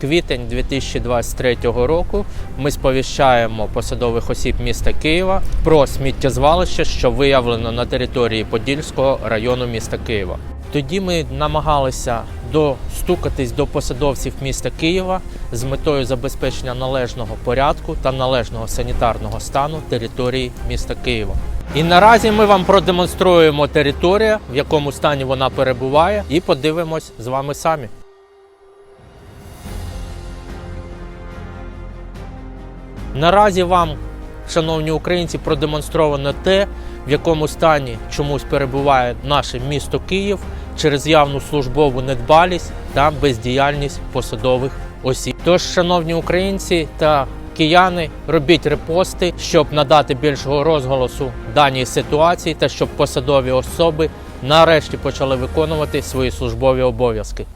квітень 2023 року ми сповіщаємо посадових осіб міста Києва про сміттєзвалище, що виявлено на території Подільського району міста Києва. Тоді ми намагалися достукатись до посадовців міста Києва з метою забезпечення належного порядку та належного санітарного стану території міста Києва. І наразі ми вам продемонструємо територію, в якому стані вона перебуває, і подивимось з вами самі. Наразі вам, шановні українці, продемонстровано те, в якому стані чомусь перебуває наше місто Київ через явну службову недбалість та бездіяльність посадових осіб. Тож, шановні українці та кияни, робіть репости, щоб надати більшого розголосу даній ситуації та щоб посадові особи нарешті почали виконувати свої службові обов'язки.